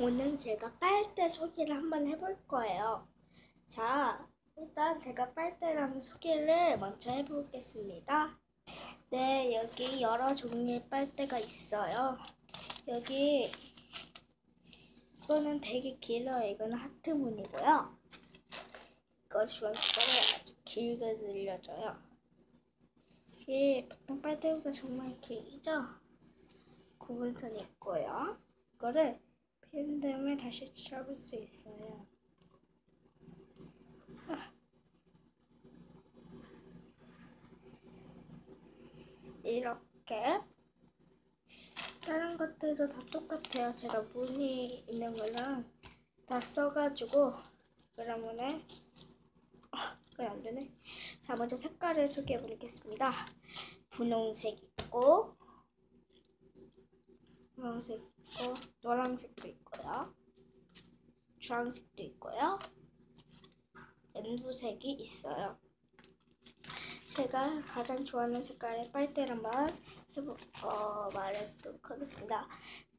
오늘 제가 빨대 소개를 한번 해볼 거예요. 자, 일단 제가 빨대라는 소개를 먼저 해보겠습니다. 네, 여기 여러 종류의 빨대가 있어요. 여기 이거는 되게 길어요. 이거는 하트 무늬고요. 이거 주황색깔이 아주 길게 늘려져요. 이게 보통 빨대보다 정말 길죠? 구분선이 있고요. 이거를 핀 다음에 다시 잡을 수 있어요. 아. 이렇게 다른 것들도 다 똑같아요. 제가 무늬 있는 거랑 다 써가지고 그러면은 그게 안 되네. 자 먼저 색깔을 소개해 보겠습니다. 분홍색 있고 분홍색 있고 노란색도 있고요. 주황색도 있고요. 연두색이 있어요. 제가 가장 좋아하는 색깔의 빨대를 한번 해보, 어, 말해보도록 하겠습니다.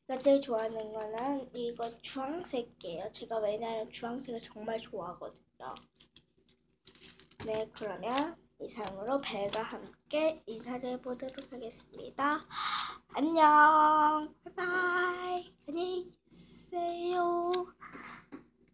제가 제일 좋아하는 거는 이거 주황색이에요. 제가 왜냐하면 주황색을 정말 좋아하거든요. 네, 그러면 이상으로 벨과 함께 인사를 해보도록 하겠습니다. 안녕. た